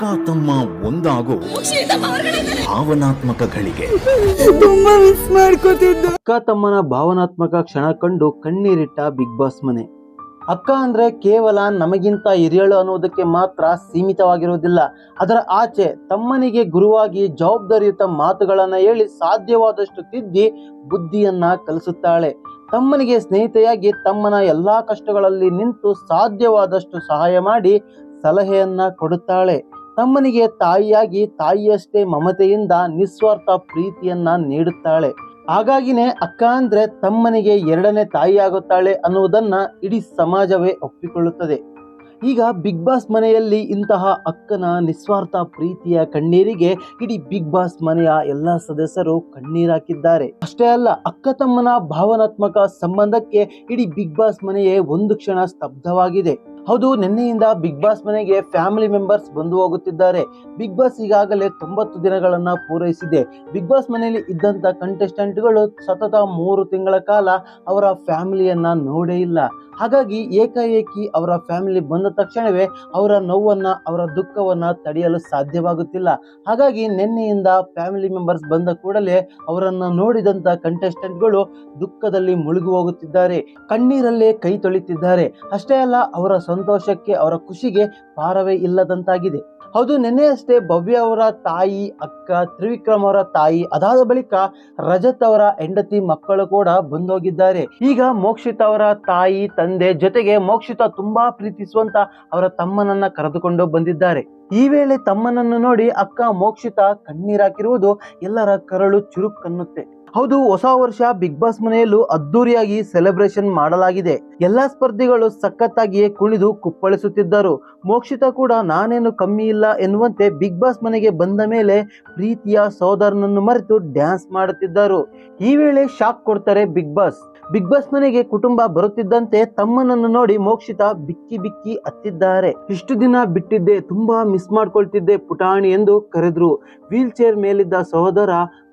ಅಕ್ಕ ತಮ್ಮ ಒಂದಾಗೋ ಭಾವನಾತ್ಮಕ ಗಳಿಗೆ ತುಂಬಾ ಮಿಸ್ ಮಾಡ್ಕೋತಿದ್ದೆ. ಅಕ್ಕ ತಮ್ಮನ ಭಾವನಾತ್ಮಕ ಕ್ಷಣ ಕಂಡು ಕಣ್ಣೀರಿಟ್ಟ ಬಿಗ್ ಬಾಸ್ ಮನೆ. ಅಕ್ಕ ಅಂದ್ರೆ ಕೇವಲ ನಮಗಿಂತ ಹಿರಿಯಳು ಅನ್ನೋದಕ್ಕೆ ಮಾತ್ರ ಸೀಮಿತವಾಗಿರುವುದಿಲ್ಲ. ಅದರ ಆಚೆ ತಮ್ಮನಿಗೆ ಗುರುವಾಗಿ ಜವಾಬ್ದಾರಿಯುತ ಮಾತುಗಳನ್ನ ಹೇಳಿ ಸಾಧ್ಯವಾದಷ್ಟು ತಿದ್ದಿ ಬುದ್ಧಿಯನ್ನ ಕಲಿಸುತ್ತಾಳೆ. ತಮ್ಮನಿಗೆ ಸ್ನೇಹಿತೆಯಾಗಿ ತಮ್ಮನ ಎಲ್ಲಾ ಕಷ್ಟಗಳಲ್ಲಿ ನಿಂತು ಸಾಧ್ಯವಾದಷ್ಟು ಸಹಾಯ ಮಾಡಿ ಸಲಹೆಯನ್ನ ಕೊಡುತ್ತಾಳೆ. ತಮ್ಮನಿಗೆ ತಾಯಿಯಾಗಿ ತಾಯಿಯಷ್ಟೇ ಮಮತೆಯಿಂದ ನಿಸ್ವಾರ್ಥ ಪ್ರೀತಿಯನ್ನ ನೀಡುತ್ತಾಳೆ. ಹಾಗಾಗಿನೇ ಅಕ್ಕ ಅಂದ್ರೆ ತಮ್ಮನಿಗೆ ಎರಡನೇ ತಾಯಿಯಾಗುತ್ತಾಳೆ ಅನ್ನುವುದನ್ನ ಇಡೀ ಸಮಾಜವೇ ಒಪ್ಪಿಕೊಳ್ಳುತ್ತದೆ. ಈಗ ಬಿಗ್ ಬಾಸ್ ಮನೆಯಲ್ಲಿ ಇಂತಹ ಅಕ್ಕನ ನಿಸ್ವಾರ್ಥ ಪ್ರೀತಿಯ ಕಣ್ಣೀರಿಗೆ ಇಡೀ ಬಿಗ್ ಬಾಸ್ ಮನೆಯ ಎಲ್ಲಾ ಸದಸ್ಯರು ಕಣ್ಣೀರಾಕಿದ್ದಾರೆ ಅಷ್ಟೇ ಅಲ್ಲ, ಅಕ್ಕ ತಮ್ಮನ ಭಾವನಾತ್ಮಕ ಸಂಬಂಧಕ್ಕೆ ಇಡೀ ಬಿಗ್ ಬಾಸ್ ಮನೆಯೇ ಒಂದು ಕ್ಷಣ ಸ್ತಬ್ಧವಾಗಿದೆ. ಹೌದು, ನಿನ್ನೆಯಿಂದ ಬಿಗ್ ಬಾಸ್ ಮನೆಗೆ ಫ್ಯಾಮಿಲಿ ಮೆಂಬರ್ಸ್ ಬಂದು ಹೋಗುತ್ತಿದ್ದಾರೆ. ಬಿಗ್ ಬಾಸ್ ಈಗಾಗಲೇ ತೊಂಬತ್ತು ದಿನಗಳನ್ನ ಪೂರೈಸಿದೆ. ಬಿಗ್ ಬಾಸ್ ಮನೆಯಲ್ಲಿ ಇದ್ದಂತ ಕಂಟೆಸ್ಟೆಂಟ್ಗಳು ಸತತ ಮೂರು ತಿಂಗಳ ಕಾಲ ಅವರ ಫ್ಯಾಮಿಲಿಯನ್ನ ನೋಡೇ ಇಲ್ಲ. ಹಾಗಾಗಿ ಏಕಾಏಕಿ ಅವರ ಫ್ಯಾಮಿಲಿ ಬಂದ ತಕ್ಷಣವೇ ಅವರ ನೋವನ್ನ, ಅವರ ದುಃಖವನ್ನ ತಡೆಯಲು ಸಾಧ್ಯವಾಗುತ್ತಿಲ್ಲ. ಹಾಗಾಗಿ ನಿನ್ನೆಯಿಂದ ಫ್ಯಾಮಿಲಿ ಮೆಂಬರ್ಸ್ ಬಂದ ಕೂಡಲೇ ಅವರನ್ನ ನೋಡಿದಂತ ಕಂಟೆಸ್ಟೆಂಟ್ಗಳು ದುಃಖದಲ್ಲಿ ಮುಳುಗು ಹೋಗುತ್ತಿದ್ದಾರೆ. ಕಣ್ಣೀರಲ್ಲೇ ಕೈ ತೊಳಿತಿದ್ದಾರೆ. ಅಷ್ಟೇ ಅಲ್ಲ, ಅವರ ಸಂತೋಷಕ್ಕೆ, ಅವರ ಖುಷಿಗೆ ಪಾರವೇ ಇಲ್ಲದಂತಾಗಿದೆ. ಹೌದು, ನಿನ್ನೆಯಷ್ಟೇ ಭವ್ಯ ಅವರ ತಾಯಿ, ಅಕ್ಕ ತ್ರಿವಿಕ್ರಮ್ ಅವರ ತಾಯಿ ಅದಾದ ಬಳಿಕ ರಜತ್ ಅವರ ಹೆಂಡತಿ ಮಕ್ಕಳು ಕೂಡ ಬಂದೋಗಿದ್ದಾರೆ. ಈಗ ಮೋಕ್ಷಿತ ಅವರ ತಾಯಿ, ತಂದೆ ಜೊತೆಗೆ ಮೋಕ್ಷಿತ ತುಂಬಾ ಪ್ರೀತಿಸುವಂತ ಅವರ ತಮ್ಮನನ್ನ ಕರೆದುಕೊಂಡು ಬಂದಿದ್ದಾರೆ. ಈ ವೇಳೆ ತಮ್ಮನನ್ನು ನೋಡಿ ಅಕ್ಕ ಮೋಕ್ಷಿತ ಕಣ್ಣೀರಾಕಿರುವುದು ಎಲ್ಲರ ಕರಳು ಚುರುಕನ್ನುತ್ತೆ. ಹೌದು, ಹೊಸ ವರ್ಷ ಬಿಗ್ ಬಾಸ್ ಮನೆಯಲ್ಲೂ ಅದ್ದೂರಿಯಾಗಿ ಸೆಲೆಬ್ರೇಷನ್ ಮಾಡಲಾಗಿದೆ. ಎಲ್ಲಾ ಸ್ಪರ್ಧಿಗಳು ಸಖತ್ತಾಗಿಯೇ ಕುಣಿದು ಕುಪ್ಪಳಿಸುತ್ತಿದ್ದರು. ಮೋಕ್ಷಿತ ಕೂಡ ನಾನೇನು ಕಮ್ಮಿ ಇಲ್ಲ ಎನ್ನುವಂತೆ ಬಿಗ್ ಬಾಸ್ ಮನೆಗೆ ಬಂದ ಮೇಲೆ ಪ್ರೀತಿಯ ಸೋದರನನ್ನು ಮರೆತು ಡ್ಯಾನ್ಸ್ ಮಾಡುತ್ತಿದ್ದರು. ಈ ವೇಳೆ ಶಾಕ್ ಕೊಡ್ತಾರೆ ಬಿಗ್ ಬಾಸ್ ಬಿಗ್ ಬಾಸ್ ಮನೆಗೆ ಕುಟುಂಬ ಬರುತ್ತಿದ್ದಂತೆ ತಮ್ಮನನ್ನು ನೋಡಿ ಮೋಕ್ಷಿತ ಬಿಕ್ಕಿ ಬಿಕ್ಕಿ ಅತ್ತಿದ್ದಾರೆ ಇಷ್ಟು ದಿನ ಬಿಟ್ಟಿದ್ದೆ, ತುಂಬಾ ಮಿಸ್ ಮಾಡ್ಕೊಳ್ತಿದ್ದೆ ಪುಟಾಣಿ ಎಂದು ಕರೆದ್ರು. ವೀಲ್ ಚೇರ್ ಮೇಲಿದ್ದ ಸಹೋದರ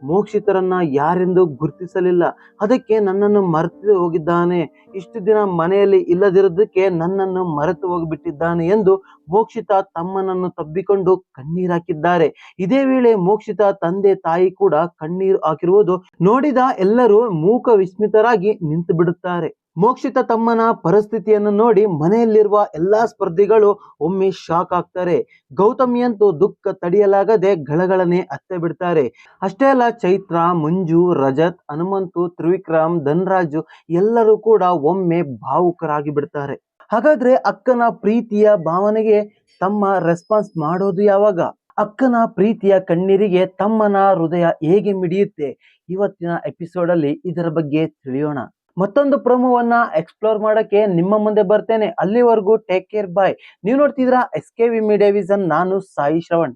ಮೋಕ್ಷಿತರನ್ನ ಯಾರೆಂದು ಗುರುತಿಸಲಿಲ್ಲ. ಅದಕ್ಕೆ ನನ್ನನ್ನು ಮರೆತು ಹೋಗಿದ್ದಾನೆ. ಇಷ್ಟು ದಿನ ಮನೆಯಲ್ಲಿ ಇಲ್ಲದಿರೋದಕ್ಕೆ ನನ್ನನ್ನು ಮರೆತು ಹೋಗಿಬಿಟ್ಟಿದ್ದಾನೆ ಎಂದು ಮೋಕ್ಷಿತ ತಮ್ಮನನ್ನು ತಬ್ಬಿಕೊಂಡು ಕಣ್ಣೀರು ಹಾಕಿದ್ದಾರೆ. ಇದೇ ವೇಳೆ ಮೋಕ್ಷಿತ ತಂದೆ ತಾಯಿ ಕೂಡ ಕಣ್ಣೀರು ಹಾಕಿರುವುದು ನೋಡಿದ ಎಲ್ಲರೂ ಮೂಕ ವಿಸ್ಮಿತರಾಗಿ ನಿಂತು ಬಿಡುತ್ತಾರೆ ಮೋಕ್ಷಿತ ತಮ್ಮನ ಪರಿಸ್ಥಿತಿಯನ್ನು ನೋಡಿ ಮನೆಯಲ್ಲಿರುವ ಎಲ್ಲಾ ಸ್ಪರ್ಧಿಗಳು ಒಮ್ಮೆ ಶಾಕ್ ಆಗ್ತಾರೆ. ಗೌತಮಿಯಂತೂ ದುಃಖ ತಡೆಯಲಾಗದೆ ಗಳಗಳನೆ ಅತ್ತೆ ಬಿಡ್ತಾರೆ. ಅಷ್ಟೇ ಅಲ್ಲ, ಚೈತ್ರ, ಮಂಜು, ರಜತ್, ಹನುಮಂತು, ತ್ರಿವಿಕ್ರಮ್, ಧನ್ರಾಜು ಎಲ್ಲರೂ ಕೂಡ ಒಮ್ಮೆ ಭಾವುಕರಾಗಿ ಬಿಡ್ತಾರೆ. ಹಾಗಾದ್ರೆ ಅಕ್ಕನ ಪ್ರೀತಿಯ ಭಾವನೆಗೆ ತಮ್ಮ ರೆಸ್ಪಾನ್ಸ್ ಮಾಡೋದು ಯಾವಾಗ? ಅಕ್ಕನ ಪ್ರೀತಿಯ ಕಣ್ಣೀರಿಗೆ ತಮ್ಮನ ಹೃದಯ ಹೇಗೆ ಮಿಡಿಯುತ್ತೆ? ಇವತ್ತಿನ ಎಪಿಸೋಡ್ ಅಲ್ಲಿ ಇದರ ಬಗ್ಗೆ ತಿಳಿಯೋಣ. ಮತ್ತೊಂದು ಪ್ರೋಮೋವನ್ನ ಎಕ್ಸ್ಪ್ಲೋರ್ ಮಾಡೋಕ್ಕೆ ನಿಮ್ಮ ಮುಂದೆ ಬರ್ತೇನೆ. ಅಲ್ಲಿವರೆಗೂ ಟೇಕ್ ಕೇರ್ ಬಾಯ್ ನೀವು ನೋಡ್ತಿದ್ರ S K V media vision ನಾನು ಸಾಯಿ ಶ್ರವಣ್.